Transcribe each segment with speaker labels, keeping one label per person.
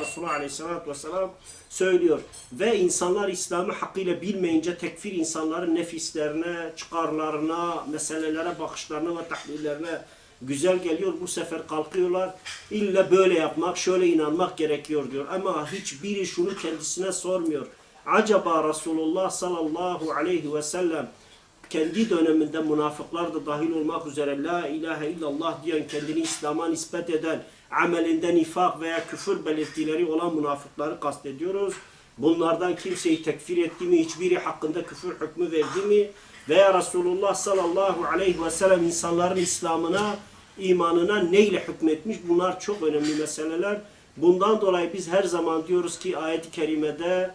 Speaker 1: Resulullah Aleyhisselatü Vesselam söylüyor. Ve insanlar İslam'ı hakkıyla bilmeyince tekfir insanların nefislerine, çıkarlarına, meselelere bakışlarına ve tahlillerine güzel geliyor. Bu sefer kalkıyorlar. İlla böyle yapmak, şöyle inanmak gerekiyor diyor. Ama hiçbiri şunu kendisine sormuyor. Acaba Resulullah sallallahu aleyhi ve sellem kendi döneminde münafıklar da dahil olmak üzere La ilahe illallah diyen kendini İslam'a nispet eden amelinde nifak veya küfür belirtileri olan münafıkları kastediyoruz. Bunlardan kimseyi tekfir etti mi, hiçbiri hakkında küfür hükmü verdi mi veya Resulullah sallallahu aleyhi ve sellem insanların İslam'ına, imanına neyle hükmetmiş bunlar çok önemli meseleler. Bundan dolayı biz her zaman diyoruz ki ayet-i kerimede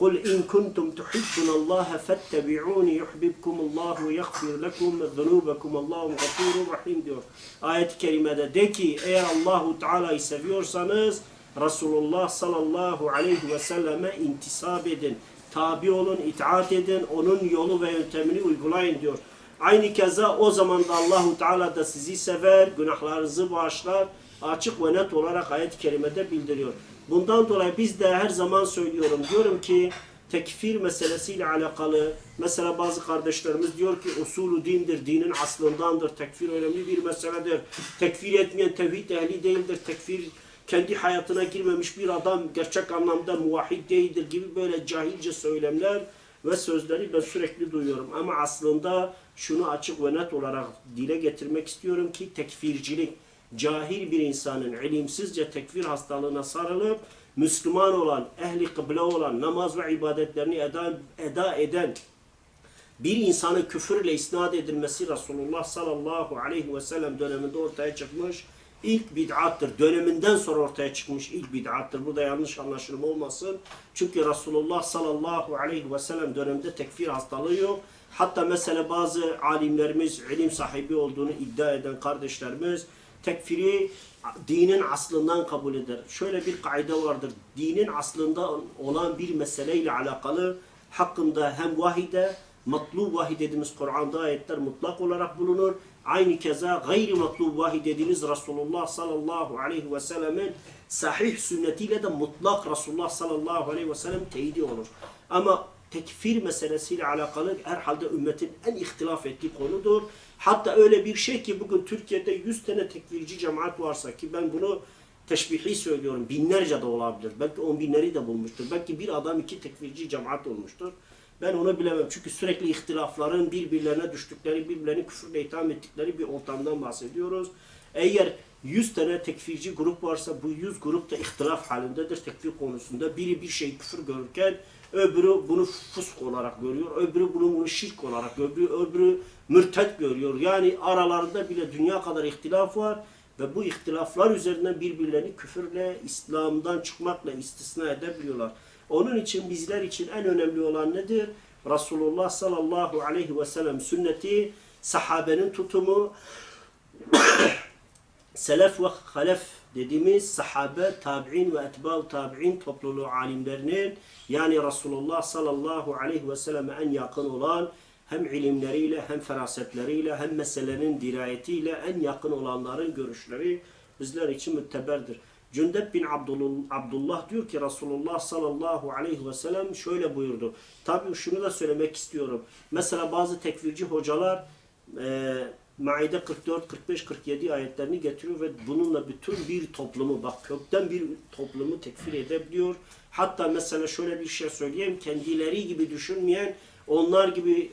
Speaker 1: قل إن كنتم تحبون الله فاتبعوني يحببكم الله ويغفر لكم ذنوبكم الله غفور رحيم diyor. Ayet-i kerimede de ki eğer Allahu Teala'yı seviyorsanız Resulullah sallallahu aleyhi ve selleme intisap edin. Tabi olun, itaat edin, onun yolu ve yöntemini uygulayın diyor. Aynı keza o zaman da Allahu Teala da sizi sever, günahlarınızı bağışlar. Açık ve net olarak ayet-i kerimede bildiriyor. Bundan dolayı biz de her zaman söylüyorum. Diyorum ki tekfir meselesiyle alakalı mesela bazı kardeşlerimiz diyor ki usulü dindir, dinin aslındandır. Tekfir önemli bir meseledir. Tekfir etmeyen tevhid ehli değildir. Tekfir kendi hayatına girmemiş bir adam gerçek anlamda muvahhid değildir gibi böyle cahilce söylemler ve sözleri ben sürekli duyuyorum. Ama aslında şunu açık ve net olarak dile getirmek istiyorum ki tekfircilik cahil bir insanın ilimsizce tekfir hastalığına sarılıp Müslüman olan, ehli kıble olan, namaz ve ibadetlerini eda, eda eden bir insanın küfürle isnat edilmesi Resulullah sallallahu aleyhi ve sellem döneminde ortaya çıkmış ilk bid'attır. Döneminden sonra ortaya çıkmış ilk bid'attır. Burada yanlış anlaşılma olmasın. Çünkü Resulullah sallallahu aleyhi ve sellem döneminde tekfir hastalığı yok. Hatta mesela bazı alimlerimiz, ilim sahibi olduğunu iddia eden kardeşlerimiz tekfiri dinin aslından kabul eder. Şöyle bir kaide vardır. Dinin aslında olan bir meseleyle alakalı hakkında hem vahide, matlub vahiy dediğimiz Kur'an'da ayetler mutlak olarak bulunur. Aynı keza gayri matlub vahiy dediğimiz Resulullah sallallahu aleyhi ve sellemin sahih sünnetiyle de mutlak Resulullah sallallahu aleyhi ve sellem teyidi olur. Ama tekfir meselesiyle alakalı herhalde ümmetin en ihtilaf ettiği konudur. Hatta öyle bir şey ki bugün Türkiye'de 100 tane tekfirci cemaat varsa ki ben bunu teşbihi söylüyorum. Binlerce de olabilir. Belki on binleri de bulmuştur. Belki bir adam iki tekfirci cemaat olmuştur. Ben onu bilemem. Çünkü sürekli ihtilafların birbirlerine düştükleri, birbirlerini küfürle itham ettikleri bir ortamdan bahsediyoruz. Eğer 100 tane tekfirci grup varsa bu 100 grup da ihtilaf halindedir tekfir konusunda. Biri bir şey küfür görürken öbürü bunu fusk olarak görüyor, öbürü bunu, bunu şirk olarak görüyor, öbürü mürted görüyor. Yani aralarında bile dünya kadar ihtilaf var ve bu ihtilaflar üzerinden birbirlerini küfürle, İslam'dan çıkmakla istisna edebiliyorlar. Onun için bizler için en önemli olan nedir? Resulullah sallallahu aleyhi ve sellem sünneti, sahabenin tutumu, selef ve halef dediğimiz sahabe, tabi'in ve etba'u tabi'in topluluğu alimlerinin yani Resulullah sallallahu aleyhi ve selleme en yakın olan hem ilimleriyle hem ferasetleriyle hem meselelerin dirayetiyle en yakın olanların görüşleri bizler için mütteberdir. Cündep bin Abdullah, diyor ki Resulullah sallallahu aleyhi ve sellem şöyle buyurdu. Tabii şunu da söylemek istiyorum. Mesela bazı tekfirci hocalar e, Maide 44, 45, 47 ayetlerini getiriyor ve bununla bütün bir toplumu bak kökten bir toplumu tekfir edebiliyor. Hatta mesela şöyle bir şey söyleyeyim. Kendileri gibi düşünmeyen, onlar gibi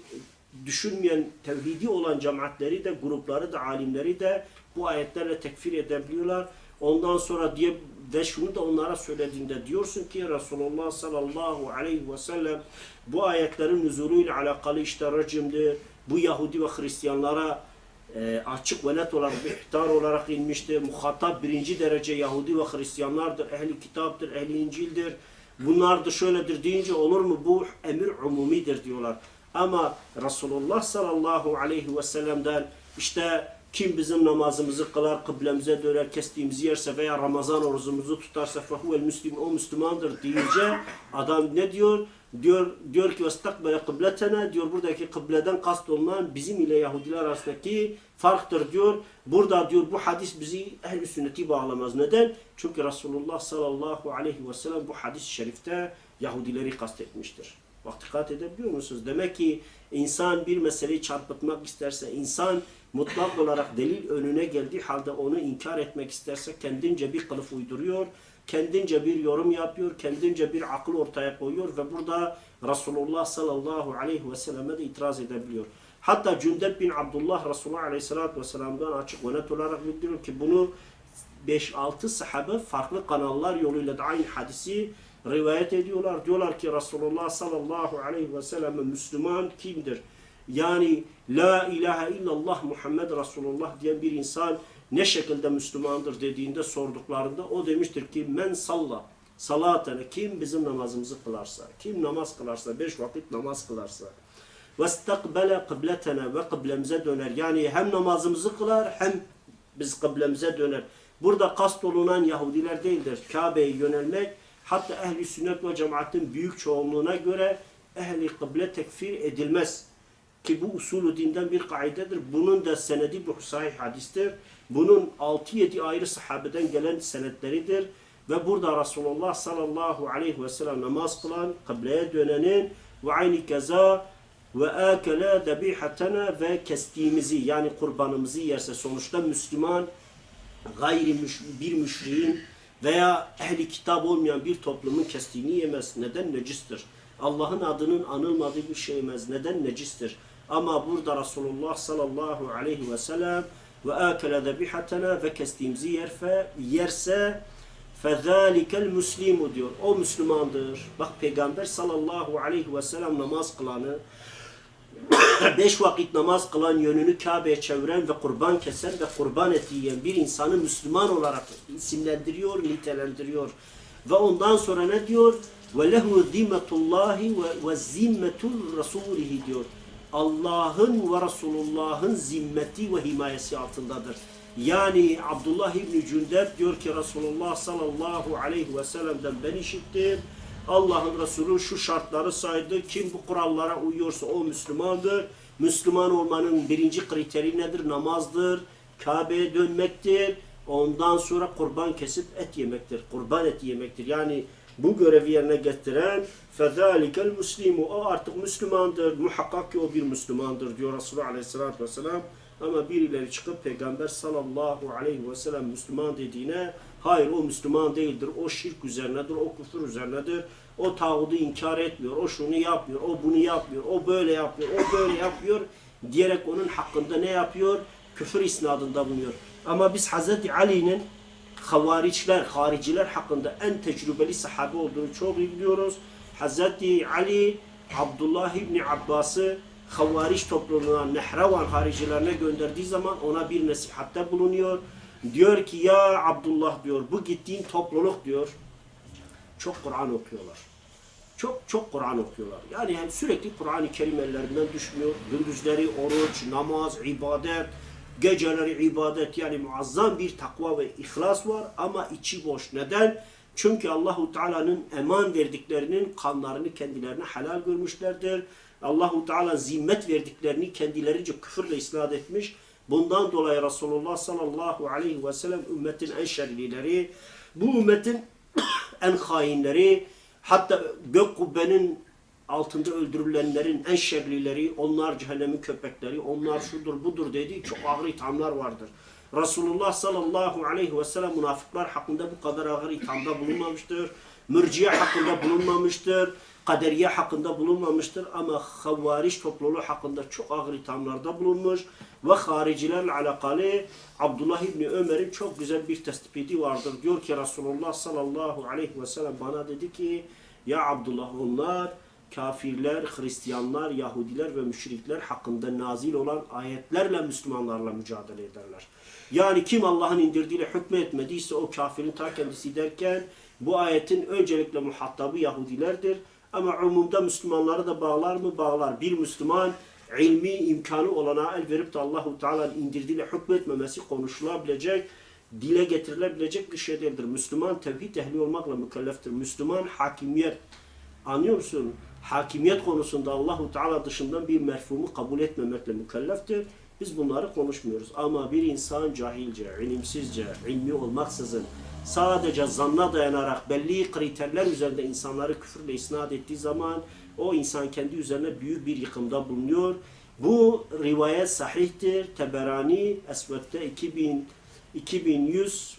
Speaker 1: düşünmeyen tevhidi olan cemaatleri de, grupları da, alimleri de bu ayetlerle tekfir edebiliyorlar. Ondan sonra diye ve şunu da onlara söylediğinde diyorsun ki Resulullah sallallahu aleyhi ve sellem bu ayetlerin nüzuluyla alakalı işte rejimdir. Bu Yahudi ve Hristiyanlara e, açık ve net olarak ihtar olarak inmiştir. Muhatap birinci derece Yahudi ve Hristiyanlardır. Ehli kitaptır, ehli İncil'dir. Bunlardır şöyledir deyince olur mu? Bu emir umumidir diyorlar. Ama Resulullah sallallahu aleyhi ve sellem'den işte Kim bizim namazımızı kılar, kıblemize döner, kestiğimizi yerse veya Ramazan orucumuzu tutarsa fehuvel müslim, o Müslümandır deyince adam ne diyor? Diyor diyor ki vestakbele kıbletena diyor buradaki kıbleden kast olunan bizim ile Yahudiler arasındaki farktır diyor. Burada diyor bu hadis bizi ehl sünneti bağlamaz. Neden? Çünkü Resulullah sallallahu aleyhi ve sellem bu hadis-i şerifte Yahudileri kastetmiştir. Bak dikkat edebiliyor musunuz? Demek ki insan bir meseleyi çarpıtmak isterse, insan mutlak olarak delil önüne geldiği halde onu inkar etmek isterse kendince bir kılıf uyduruyor, kendince bir yorum yapıyor, kendince bir akıl ortaya koyuyor ve burada Resulullah sallallahu aleyhi ve selleme de itiraz edebiliyor. Hatta Cündep bin Abdullah Resulullah aleyhissalatü vesselam'dan açık ve net olarak bildiriyor ki bunu 5-6 sahabe farklı kanallar yoluyla da aynı hadisi rivayet ediyorlar. Diyorlar ki Resulullah sallallahu aleyhi ve sellem Müslüman kimdir? Yani La ilahe illallah Muhammed Resulullah diyen bir insan ne şekilde Müslümandır dediğinde sorduklarında o demiştir ki men salla salatene kim bizim namazımızı kılarsa, kim namaz kılarsa, beş vakit namaz kılarsa ve istakbele kıbletene ve kıblemize döner. Yani hem namazımızı kılar hem biz kıblemize döner. Burada kast olunan Yahudiler değildir. Kabe'ye yönelmek hatta ehli sünnet ve cemaatin büyük çoğunluğuna göre ehli kıble tekfir edilmez. Ki bu usulü dinden bir kaidedir. Bunun da senedi bu sahih hadistir. Bunun 6-7 ayrı sahabeden gelen senetleridir. Ve burada Resulullah sallallahu aleyhi ve sellem namaz kılan, kıbleye dönenin ve aynı keza ve akele debihatena ve kestiğimizi yani kurbanımızı yerse sonuçta Müslüman gayri bir müşriğin veya ehli kitap olmayan bir toplumun kestiğini yemez. Neden? Necistir. Allah'ın adının anılmadığı bir şey yemez. Neden? Necistir. Ama burada Resulullah sallallahu aleyhi ve sellem ve akele debihatena ve kestiğimizi yerfe, yerse fezalikel muslimu diyor. O Müslümandır. Bak Peygamber sallallahu aleyhi ve sellem namaz kılanı beş vakit namaz kılan yönünü Kabe'ye çeviren ve kurban kesen ve kurban eti bir insanı Müslüman olarak isimlendiriyor, nitelendiriyor. Ve ondan sonra ne diyor? Zimmetullahi ve, ve zimmetul rasulihi diyor. Allah'ın ve Resulullah'ın zimmeti ve himayesi altındadır. Yani Abdullah İbni Cündep diyor ki Resulullah sallallahu aleyhi ve sellem'den ben işittim. Allah'ın Resulü şu şartları saydı. Kim bu kurallara uyuyorsa o Müslümandır. Müslüman olmanın birinci kriteri nedir? Namazdır. Kabe'ye dönmektir. Ondan sonra kurban kesip et yemektir. Kurban eti yemektir. Yani bu görevi yerine getiren fezalikel muslimu o artık Müslümandır. Muhakkak ki o bir Müslümandır diyor Resulullah Aleyhisselatü Vesselam. Ama birileri çıkıp Peygamber sallallahu aleyhi ve sellem Müslüman dediğine hayır o Müslüman değildir. O şirk üzerinedir. O küfür üzerinedir. O tağudu inkar etmiyor. O şunu yapmıyor. O bunu yapmıyor. O böyle yapıyor. O böyle yapıyor. Diyerek onun hakkında ne yapıyor? Küfür isnadında bulunuyor. Ama biz Hazreti Ali'nin havariçler, hariciler hakkında en tecrübeli sahabe olduğunu çok iyi biliyoruz. Hazreti Ali, Abdullah İbni Abbas'ı havariç topluluğuna, Nehravan haricilerine gönderdiği zaman ona bir nasihatte bulunuyor. Diyor ki ya Abdullah diyor bu gittiğin topluluk diyor çok Kur'an okuyorlar. Çok çok Kur'an okuyorlar. Yani hem sürekli Kur'an-ı Kerim ellerinden düşmüyor. Gündüzleri oruç, namaz, ibadet, geceleri ibadet yani muazzam bir takva ve ihlas var ama içi boş. Neden? Çünkü Allahu Teala'nın eman verdiklerinin kanlarını kendilerine helal görmüşlerdir. Allahu Teala zimmet verdiklerini kendilerince küfürle isnat etmiş. Bundan dolayı Resulullah sallallahu aleyhi ve sellem ümmetin en şerlileri, bu ümmetin en hainleri, hatta gök kubbenin altında öldürülenlerin en şerlileri, onlar cehennemin köpekleri, onlar şudur budur dediği çok ağır ithamlar vardır. Resulullah sallallahu aleyhi ve sellem münafıklar hakkında bu kadar ağır ithamda bulunmamıştır. Mürciye hakkında bulunmamıştır. Kaderiye hakkında bulunmamıştır ama Havariş topluluğu hakkında çok ağır ithamlarda bulunmuş ve haricilerle alakalı Abdullah İbni Ömer'in çok güzel bir tespiti vardır. Diyor ki Resulullah sallallahu aleyhi ve sellem bana dedi ki ya Abdullah onlar kafirler, Hristiyanlar, Yahudiler ve müşrikler hakkında nazil olan ayetlerle Müslümanlarla mücadele ederler. Yani kim Allah'ın indirdiğiyle hükmetmediyse o kafirin ta kendisi derken bu ayetin öncelikle muhatabı Yahudilerdir. Ama umumda Müslümanları da bağlar mı? Bağlar. Bir Müslüman ilmi imkanı olana el verip de Allahu Teala'nın indirdiğiyle hükmetmemesi konuşulabilecek, dile getirilebilecek bir şey değildir. Müslüman tevhid ehli olmakla mükelleftir. Müslüman hakimiyet Anlıyor musun? Hakimiyet konusunda Allahu Teala dışından bir merfumu kabul etmemekle mükelleftir. Biz bunları konuşmuyoruz. Ama bir insan cahilce, ilimsizce, ilmi olmaksızın sadece zanna dayanarak belli kriterler üzerinde insanları küfürle isnat ettiği zaman o insan kendi üzerine büyük bir yıkımda bulunuyor. Bu rivayet sahihtir. Teberani Esved'de 2000 2100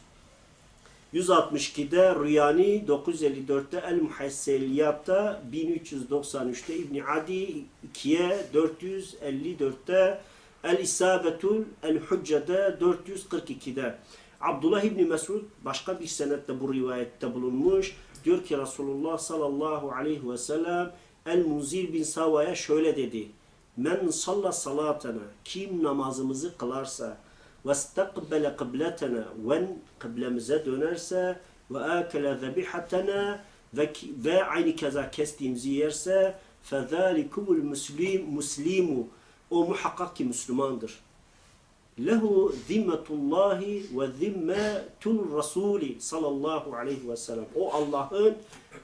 Speaker 1: 162'de Rüyani 954'te El Muhasseliyat'ta 1393'te İbn Adi 2'ye 454'te El İsabetul El Hücce'de 442'de Abdullah İbni Mesud başka bir senette bu rivayette bulunmuş. Diyor ki Resulullah sallallahu aleyhi ve sellem El Munzir bin Sava'ya şöyle dedi. Men salla salatena kim namazımızı kılarsa واستقبل قبلتنا ve kıblemize dönerse ve akele zebihatena ve, ve aynı keza kestiğimizi yerse fezalikumul muslim muslimu o muhakkak ki Müslümandır. Lehu zimmetullahi ve zimmetul rasuli sallallahu aleyhi ve sellem. O Allah'ın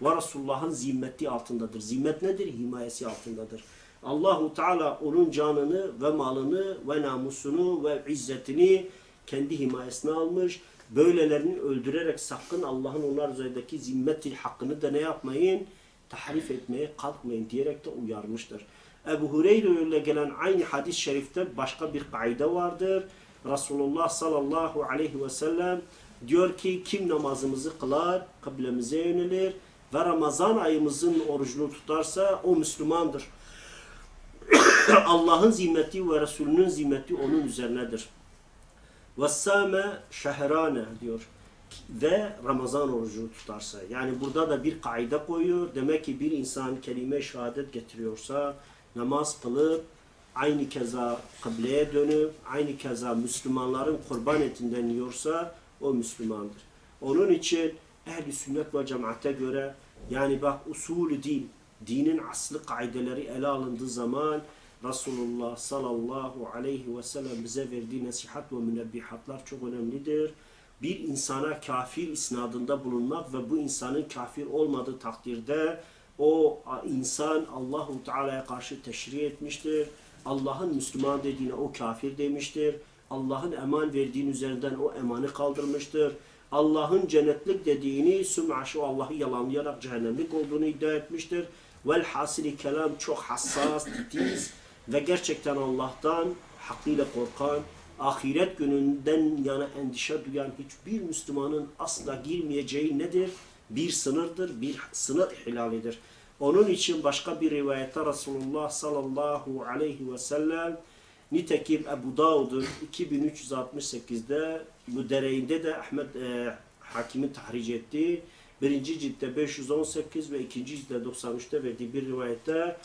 Speaker 1: ve Resulullah'ın zimmeti altındadır. Zimmet nedir? Himayesi altındadır. Allahu Teala onun canını ve malını ve namusunu ve izzetini kendi himayesine almış. Böylelerini öldürerek sakın Allah'ın onlar üzerindeki zimmeti hakkını da ne yapmayın? Tahrif etmeye kalkmayın diyerek de uyarmıştır. Ebu Hureyre ile gelen aynı hadis-i şerifte başka bir kaide vardır. Resulullah sallallahu aleyhi ve sellem diyor ki kim namazımızı kılar, kıblemize yönelir ve Ramazan ayımızın orucunu tutarsa o Müslümandır. Allah'ın zimmeti ve Resulünün zimmeti onun üzerinedir. Vessame şehrane diyor. Ve Ramazan orucunu tutarsa. Yani burada da bir kaide koyuyor. Demek ki bir insan kelime şehadet getiriyorsa, namaz kılıp, aynı keza kıbleye dönüp, aynı keza Müslümanların kurban etinden yiyorsa, o Müslümandır. Onun için ehli sünnet ve cemaate göre yani bak usulü din, dinin aslı kaideleri ele alındığı zaman Resulullah sallallahu aleyhi ve sellem bize verdiği nasihat ve münebbihatlar çok önemlidir. Bir insana kafir isnadında bulunmak ve bu insanın kafir olmadığı takdirde o insan Allahu Teala'ya karşı teşri etmiştir. Allah'ın Müslüman dediğine o kafir demiştir. Allah'ın eman verdiğin üzerinden o emanı kaldırmıştır. Allah'ın cennetlik dediğini süm'aşı Allah'ı yalanlayarak cehennemlik olduğunu iddia etmiştir. Velhasili kelam çok hassas, titiz ve gerçekten Allah'tan hakkıyla korkan, ahiret gününden yana endişe duyan hiçbir Müslümanın asla girmeyeceği nedir? Bir sınırdır, bir sınır ihlalidir. Onun için başka bir rivayette Resulullah sallallahu aleyhi ve sellem nitekim Ebu Davud'un 2368'de müdereğinde de Ahmet e, Hakim'in tahric ettiği birinci ciltte 518 ve ikinci ciltte 93'te verdiği bir rivayette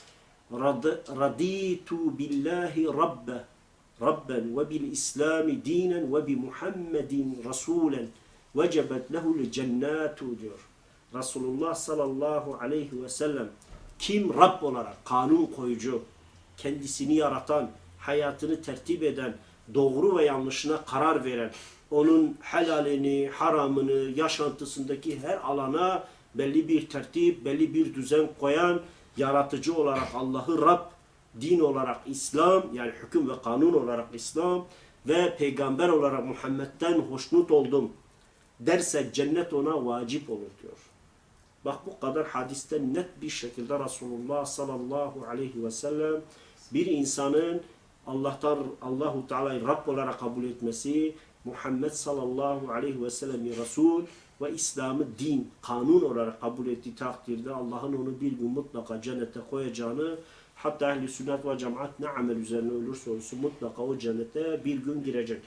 Speaker 1: Rad- raditu billahi rabbe rabben ve bil islami dinen ve bi Muhammedin rasulen vecebet lehul cennatu diyor. Resulullah sallallahu aleyhi ve sellem kim Rab olarak kanun koyucu, kendisini yaratan, hayatını tertip eden, doğru ve yanlışına karar veren, onun helalini, haramını, yaşantısındaki her alana belli bir tertip, belli bir düzen koyan, yaratıcı olarak Allah'ı Rab, din olarak İslam, yani hüküm ve kanun olarak İslam ve peygamber olarak Muhammed'den hoşnut oldum derse cennet ona vacip olur diyor. Bak bu kadar hadiste net bir şekilde Resulullah sallallahu aleyhi ve sellem bir insanın Allah'tan Allahu Teala'yı Rab olarak kabul etmesi, Muhammed sallallahu aleyhi ve sellem'i Resul ve İslam'ı din, kanun olarak kabul ettiği takdirde Allah'ın onu bir gün mutlaka cennete koyacağını hatta ehli sünnet ve cemaat ne amel üzerine ölürse olsun mutlaka o cennete bir gün girecek.